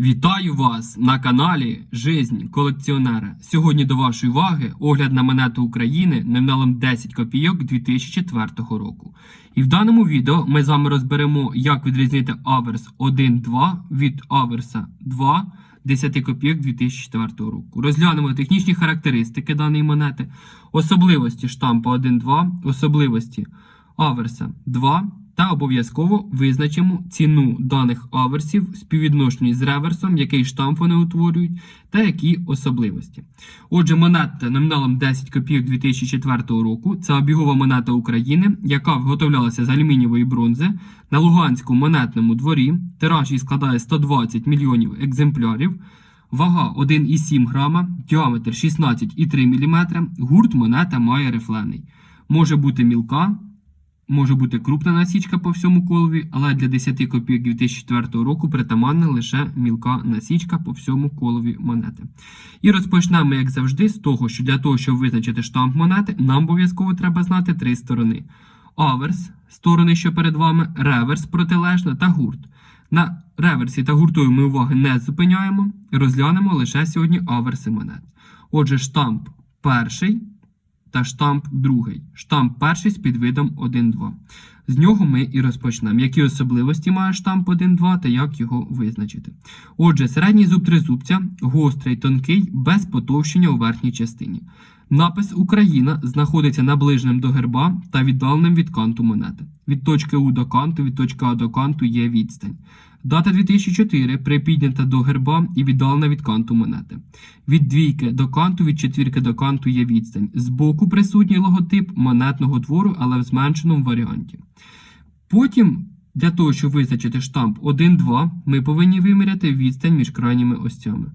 Вітаю вас на каналі Жизнь колекціонера. Сьогодні до вашої уваги огляд на монету України номіналом 10 копійок 2004 року. І в даному відео ми з вами розберемо, як відрізнити аверс 1.2 від аверса 2 10 копійок 2004 року. Розглянемо технічні характеристики даної монети, особливості штампа 1.2, особливості аверса 2 та обов'язково визначимо ціну даних аверсів співвідношенні з реверсом, який штамп вони утворюють, та які особливості. Отже, монета номіналом 10 копійок 2004 року це обігова монета України, яка виготовлялася з алюмінієвої бронзи на Луганському монетному дворі. Тираж її складає 120 мільйонів екземплярів. Вага 1,7 грама, діаметр 16,3 мм, гурт монета має рифлений. Може бути мілка, може бути крупна насічка по всьому колові, але для 10 копійок 2004 року притаманна лише мілка насічка по всьому колові монети. І розпочнемо, як завжди, з того, що для того, щоб визначити штамп монети, нам обов'язково треба знати три сторони: аверс, сторони, що перед вами, реверс протилежна та гурт. На реверсі та гуртові ми уваги не зупиняємо, розглянемо лише сьогодні аверси монет. Отже, штамп перший та штамп другий. Штамп перший з підвидом 1-2. З нього ми і розпочнемо. Які особливості має штамп 1-2 та як його визначити. Отже, середній зуб тризубця гострий, тонкий, без потовщення у верхній частині. Напис Україна знаходиться наближеним до герба та віддаленим від канту монети. Від точки У до канту, від точки А до канту є відстань. Дата 2004 припіднята до герба і віддалена від канту монети. Від двійки до канту, від четвірки до канту є відстань. Збоку присутній логотип монетного твору, але в зменшеному варіанті. Потім, для того, щоб визначити штамп 1-2, ми повинні виміряти відстань між крайніми остями.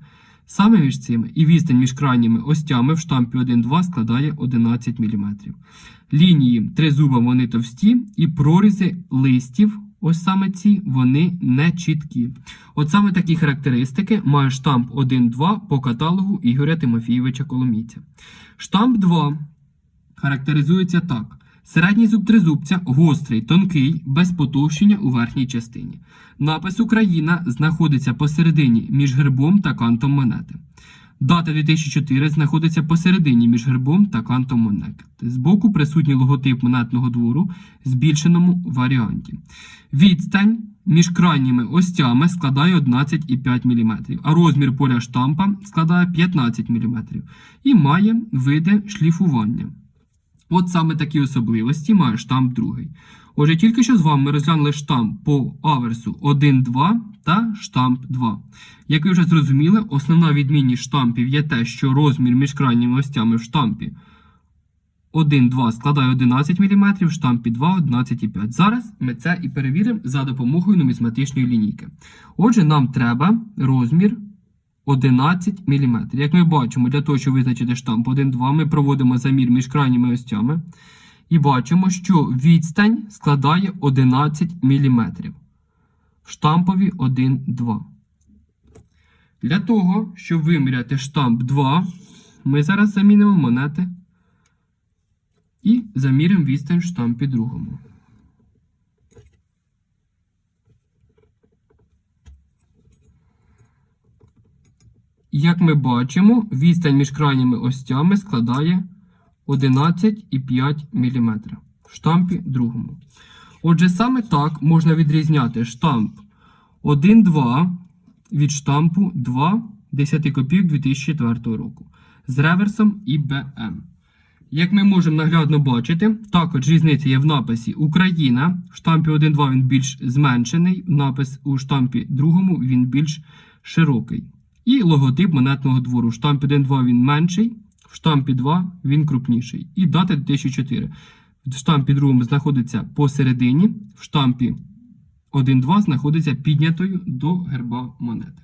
Саме між цими і відстань між крайніми остями в штампі 1-2 складає 11 мм. Лінії тризуба вони товсті, і прорізи листів, ось саме ці, вони не чіткі. От саме такі характеристики має штамп 1-2 по каталогу Ігоря Тимофійовича Коломійця. Штамп 2 характеризується так. Середній зуб тризубця гострий, тонкий, без потовщення у верхній частині. Напис Україна знаходиться посередині між гербом та кантом монети. Дата 2004 знаходиться посередині між гербом та кантом монет. Збоку присутній логотип монетного двору в збільшеному варіанті. Відстань між крайніми остями складає 11,5 мм, а розмір поля штампа складає 15 мм і має види шліфування. От саме такі особливості має штамп другий. Отже, тільки що з вами ми розглянули штамп по аверсу 1-2 та штамп 2. Як ви вже зрозуміли, основна відмінність штампів є те, що розмір між крайніми остями в штампі 1-2 складає 11 мм, в штампі 2 11,5. Зараз ми це і перевіримо за допомогою нумізматичної лінійки. Отже, нам треба розмір 11 мм. Як ми бачимо, для того, щоб визначити штамп 1-2, ми проводимо замір між крайніми остями. І бачимо, що відстань складає 11 мм. В штампові 1-2. Для того, щоб виміряти штамп 2, ми зараз замінимо монети і заміримо відстань в штампі другому. Як ми бачимо, відстань між крайніми остями складає 11,5 мм в штампі другому. Отже, саме так можна відрізняти штамп 1,2 від штампу 2 10 копійок 2004 року з реверсом ІБМ. Як ми можемо наглядно бачити, також різниця є в написі Україна. В штампі 1.2 він більш зменшений, напис у штампі 2 він більш широкий. І логотип монетного двору. В штампі 1.2 він менший, в штампі 2 він крупніший. І дата 2004. В штампі 2 знаходиться посередині, в штампі 1.2 знаходиться піднятою до герба монети.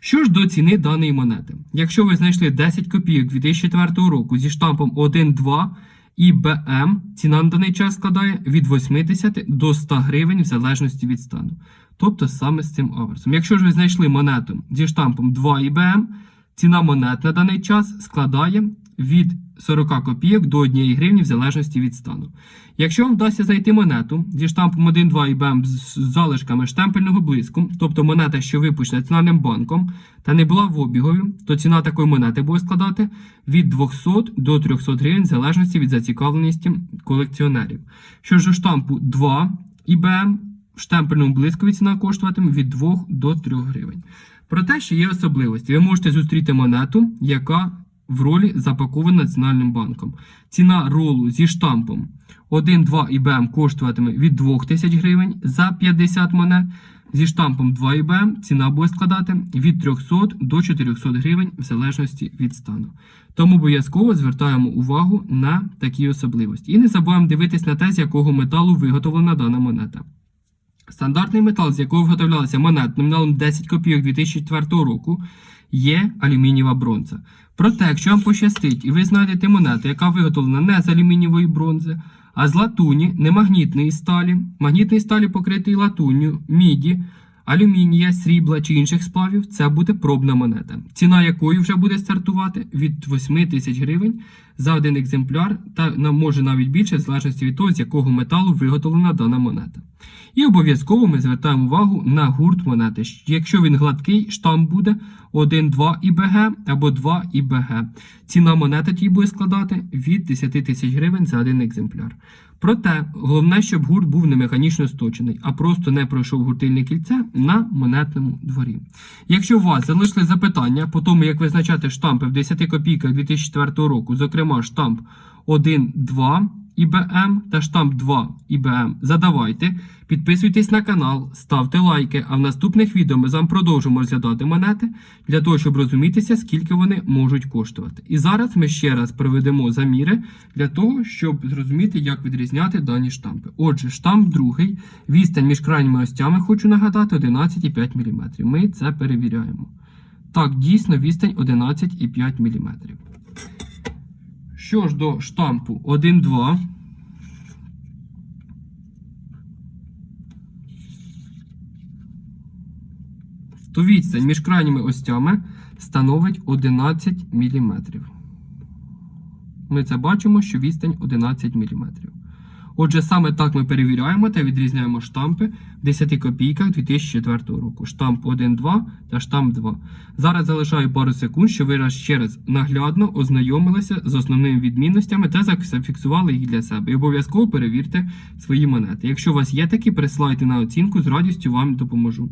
Що ж до ціни даної монети? Якщо ви знайшли 10 копійок 2004 року зі штампом 1.2 і БМ, ціна на даний час складає від 80 до 100 гривень в залежності від стану. Тобто саме з цим аверсом. Якщо ж ви знайшли монету зі штампом 2 ІБМ, ціна монет на даний час складає від 40 копійок до 1 гривні в залежності від стану. Якщо вам вдасться знайти монету зі штампом 1,2 ІБМ з залишками штемпельного блиску, тобто монета, що випущена Національним банком та не була в обігові, то ціна такої монети буде складати від 200 до 300 гривень в залежності від зацікавленості колекціонерів. Що ж у штампу 2 ІБМ в штемпельному блискові ціна коштуватиме від 2 до 3 гривень. Проте ще є особливості. Ви можете зустріти монету, яка в ролі запакована Національним банком. Ціна ролу зі штампом 1,2 ІБМ коштуватиме від 2000 гривень за 50 монет. Зі штампом 2 ІБМ ціна буде складати від 300 до 400 гривень в залежності від стану. Тому обов'язково звертаємо увагу на такі особливості. І не забуваємо дивитись на те, з якого металу виготовлена дана монета. Стандартний метал, з якого виготовлялася монета номіналом 10 копійок 2004 року, є алюмінієва бронза. Проте, якщо вам пощастить і ви знайдете монету, яка виготовлена не з алюмінієвої бронзи, а з латуні, немагнітної сталі, магнітної сталі покритої латунню, міді, алюмінія, срібла чи інших сплавів, це буде пробна монета, ціна якої вже буде стартувати від 8 тисяч гривень за один екземпляр, та може навіть більше, в залежності від того, з якого металу виготовлена дана монета. І обов'язково ми звертаємо увагу на гурт монети. Якщо він гладкий, штамп буде 1-2 ІБГ або 2 ІБГ. Ціна монети тій буде складати від 10 тисяч гривень за один екземпляр. Проте, головне, щоб гурт був не механічно сточений, а просто не пройшов гуртильне кільце на монетному дворі. Якщо у вас залишили запитання по тому, як визначати штампи в 10 копійках 2004 року, зокрема штамп 1-2 ІБМ та штамп 2 ІБМ, задавайте, підписуйтесь на канал, ставте лайки, а в наступних відео ми з вами продовжимо розглядати монети для того, щоб розумітися, скільки вони можуть коштувати. І зараз ми ще раз проведемо заміри для того, щоб зрозуміти, як відрізняти дані штампи. Отже, штамп другий, відстань між крайніми остями, хочу нагадати, 11,5 мм. Ми це перевіряємо. Так, дійсно, відстань 11,5 мм. Що ж до штампу 1,2. То відстань між крайніми остями становить 11 мм. Ми це бачимо, що відстань 11 мм. Отже, саме так ми перевіряємо та відрізняємо штампи в 10 копійках 2004 року. Штамп 1.2 та штамп 2. Зараз залишаю пару секунд, щоб ви раз ще раз наглядно ознайомилися з основними відмінностями та зафіксували їх для себе. І обов'язково перевірте свої монети. Якщо у вас є такі, присилайте на оцінку, з радістю вам допоможу.